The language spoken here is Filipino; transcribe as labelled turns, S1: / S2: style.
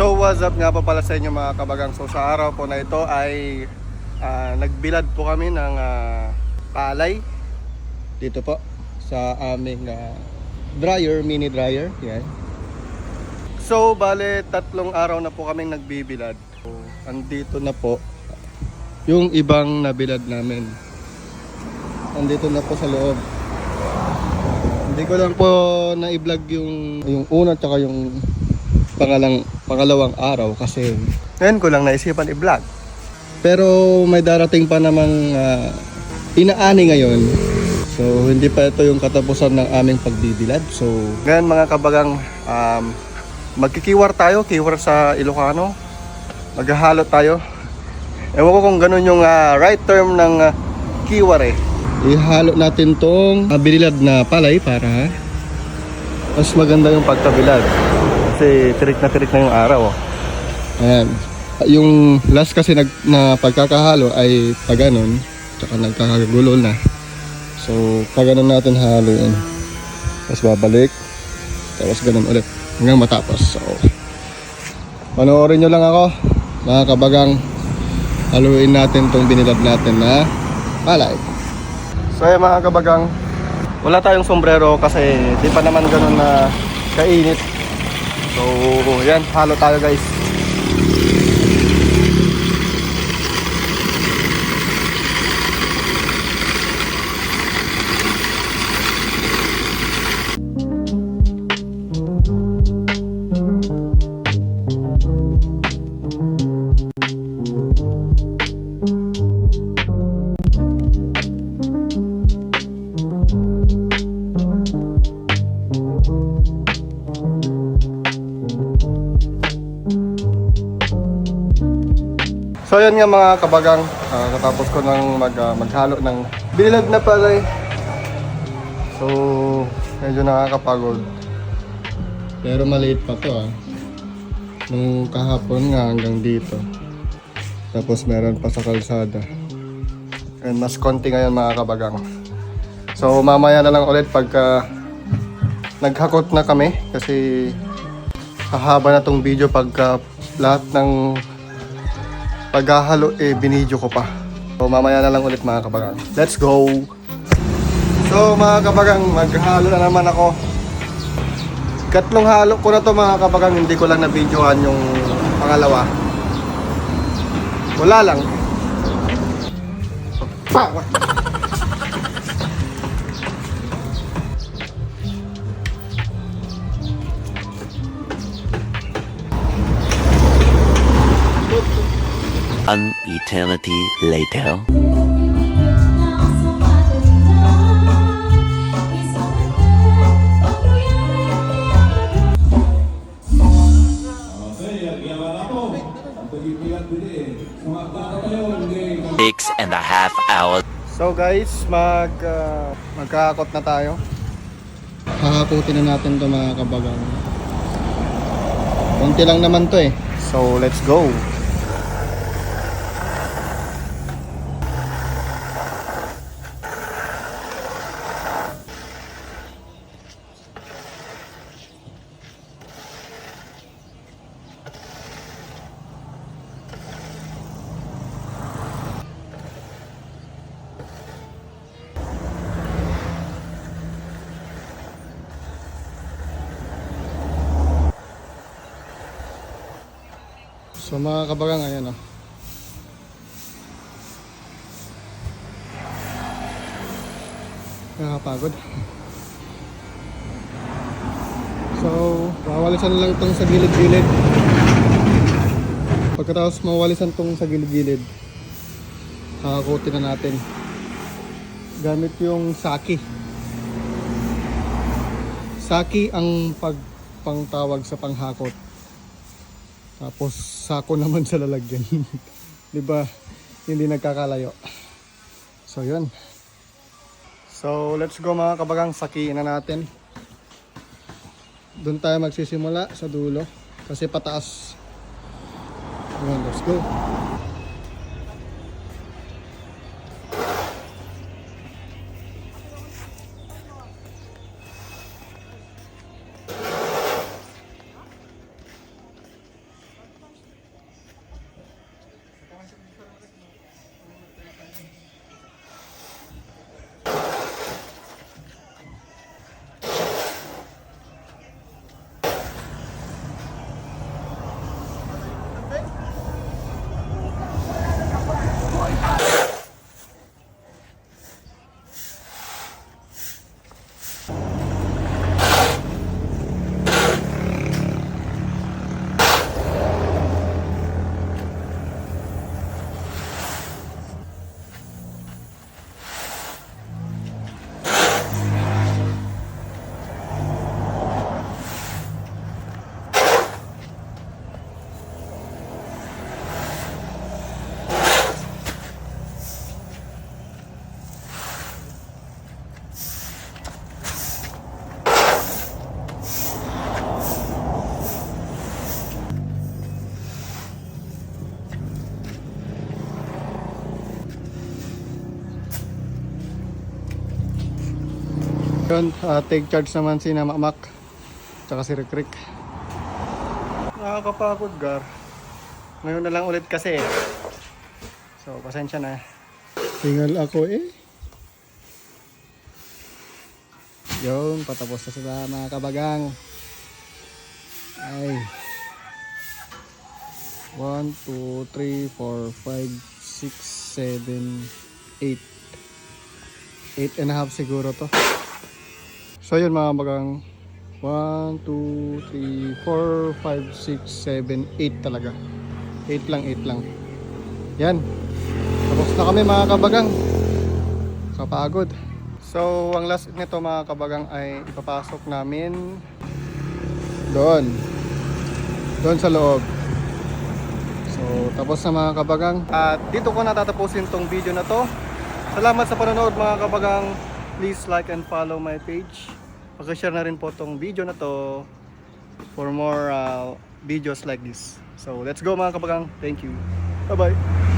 S1: So what's up nga po pala sa inyo mga kabagang? So sa araw po na ito ay ah, nagbilad po kami ng ah, palay Dito po sa aming ah, dryer, mini dryer. Yan. So bale tatlong araw na po kaming nagbibilad. So, Andito na po yung ibang nabilad namin. Andito na po sa loob. Hindi ko lang po na-vlog yung, yung una tsaka yung pangalang, pangalawang araw kasi ngayon ko lang naisipan i-vlog. Pero may darating pa namang ah, inaani ngayon. So hindi pa ito yung katapusan ng aming pagbibilad. So ngayon mga kabagang um, magkikiwar tayo, kiwar sa Ilocano. Maghahalo tayo. Ewan ko kung ganun yung ah, right term ng ah, kiwar eh. Ihalo natin tong abilidad na palay para mas maganda yung pagtabilad. Kasi tirik na tirik na yung araw. Oh. Ayan. Yung last kasi nag, na pagkakahalo ay pag ganun, tsaka nagkakagulo na. So, pag ganun natin haluin. Tapos babalik. Tapos ganun ulit. Hanggang matapos. So, panoorin nyo lang ako. Mga kabagang, haluin natin tong binilad natin na palay. So, ayan mga kabagang, wala tayong sombrero kasi di pa naman ganun na kainit. So, yan, halo tayo guys. So yun nga mga kabagang, ah, katapos ko nang mag, ah, maghalo ng bilad na palay. So, medyo nakakapagod. Pero maliit pa to ah. Nung kahapon nga hanggang dito. Tapos meron pa sa kalsada. And mas konti ngayon mga kabagang. So mamaya na lang ulit pagka naghakot na kami kasi hahaba na tong video pagka lahat ng paghahalo eh binidyo ko pa. So mamaya na lang ulit mga kabagang. Let's go! So mga kabagang, maghalo na naman ako. Katlong halo ko na to mga kabagang, hindi ko lang na-videohan yung pangalawa. Wala lang. Pa!
S2: An eternity later. Six and a half hours.
S1: So guys, mag uh, magkakot na tayo. Hahakutin na natin 'to mga kabagang. Konti lang naman 'to eh. So let's go. So mga kabagang, ayan o. Nakakapagod. So, mawalisan lang tong sa gilid-gilid. Pagkatapos mawalisan tong sa gilid-gilid, kakakutin na natin. Gamit yung saki. Saki ang pagpangtawag sa panghakot. Tapos sako naman sa lalagyan. 'Di ba? Hindi nagkakalayo. So 'yun. So let's go mga kabagang sakiin na natin. Doon tayo magsisimula sa dulo kasi pataas. Yun, let's go. Yun, ah, take charge naman si na Mamak. Tsaka si Rick Rick. Nakakapagod, Gar. Ngayon na lang ulit kasi. So, pasensya na. Tingal ako eh. Yun, patapos na sila mga kabagang. Ay. 1, 2, 3, 4, 5, 6, 7, 8. 8 and a half siguro to. So yun mga kabagang. 1, 2, 3, 4, 5, 6, 7, 8 talaga. 8 lang, 8 lang. Yan. Tapos na kami mga kabagang. Kapagod. So, ang last nito mga kabagang ay ipapasok namin doon. Doon sa loob. So, tapos na mga kabagang. At dito ko natatapusin tong video na to. Salamat sa panonood mga kabagang. Please like and follow my page. Pakishare na rin po tong video na to for more uh, videos like this. So, let's go mga kabagang. Thank you. Bye-bye.